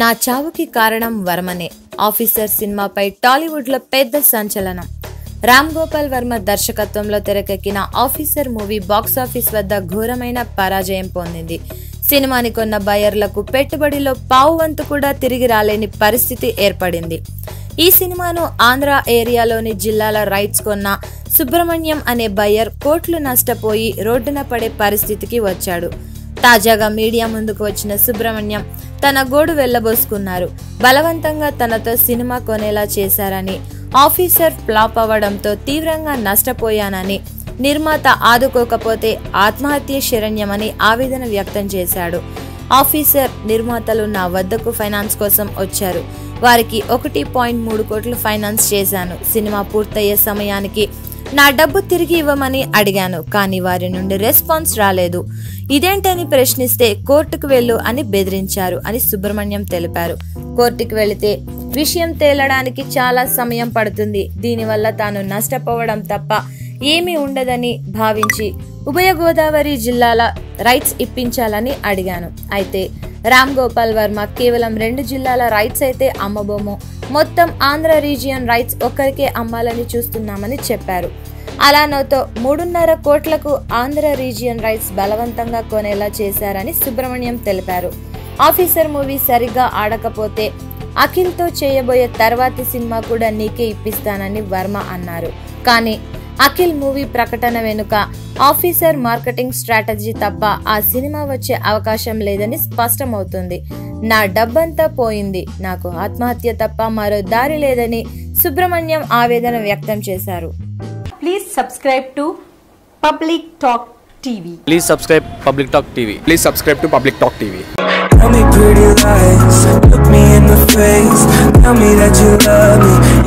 నా చావుకి కారణం వర్మనే. ఆఫీసర్ సినిమాపై టాలీవుడ్లో పెద్ద సంచలనం. రామ్ గోపాల్ వర్మ దర్శకత్వంలో తెరకెక్కిన ఆఫీసర్ మూవీ బాక్సాఫీస్ వద్ద ఘోరమైన పరాజయం పొందింది. సినిమాని కొన్న బయర్లకు పెట్టుబడిలో పావు వంతు కూడా తిరిగి రాలేని పరిస్థితి ఏర్పడింది. ఈ సినిమాను ఆంధ్ర ఏరియాలోని జిల్లాల రైట్స్ కొన్న సుబ్రహ్మణ్యం అనే బయ్యర్ కోట్లు నష్టపోయి రోడ్డున పడే పరిస్థితికి వచ్చాడు. తాజాగా మీడియా ముందుకు వచ్చిన సుబ్రహ్మణ్యం తన గోడు వెళ్ళబోసుకున్నారు బలవంతంగా తనతో సినిమా కొనేలా చేశారని ఆఫీసర్ ఫ్లాప్ అవ్వడంతో తీవ్రంగా నష్టపోయానని నిర్మాత ఆదుకోకపోతే ఆత్మహత్య శరణ్యమని ఆవేదన వ్యక్తం చేశాడు. ఆఫీసర్ నిర్మాతలు నా వద్దకు ఫైనాన్స్ కోసం వచ్చారు. వారికి ఒకటి పాయింట్ మూడు కోట్లు ఫైనాన్స్ చేశాను. సినిమా పూర్తయ్యే సమయానికి నా డబ్బు తిరిగి ఇవ్వమని అడిగాను కానీ వారి నుండి రెస్పాన్స్ రాలేదు. ఇదేంటని ప్రశ్నిస్తే కోర్టుకు వెళ్ళు అని బెదిరించారు అని సుబ్రహ్మణ్యం తెలిపారు. కోర్టుకు వెళితే విషయం తేలడానికి చాలా సమయం పడుతుంది. దీనివల్ల తాను నష్టపోవడం తప్ప ఏమీ ఉండదని భావించి ఉభయ గోదావరి జిల్లాల రైట్స్ ఇప్పించాలని అడిగాను. అయితే రామ్ గోపాల్ వర్మ కేవలం రెండు జిల్లాల రైట్స్ అయితే అమ్మబోమో. మొత్తం ఆంధ్ర రీజియన్ రైట్స్ ఒక్కరికే అమ్మాలని చూస్తున్నామని చెప్పారు. అలానోతో మూడున్నర కోట్లకు ఆంధ్ర రీజియన్ రైట్స్ బలవంతంగా కొనేలా చేశారని సుబ్రహ్మణ్యం తెలిపారు. ఆఫీసర్ మూవీ సరిగ్గా ఆడకపోతే అఖిల్తో చేయబోయే తర్వాతి సినిమా కూడా నీకే ఇప్పిస్తానని వర్మ అన్నారు. కానీ అఖిల్ మూవీ ప్రకటన వెనుక ఆఫీసర్ మార్కెటింగ్ స్ట్రాటజీ తప్ప ఆ సినిమా వచ్చే అవకాశం లేదని స్పష్టమవుతుంది. నా డబ్బంతా పోయింది. నాకు ఆత్మహత్య తప్ప మరో దారి లేదని సుబ్రహ్మణ్యం ఆవేదన వ్యక్తం చేశారు. Please subscribe to Public Talk TV please subscribe Public Talk TV please subscribe to Public Talk TV tell me that you love me.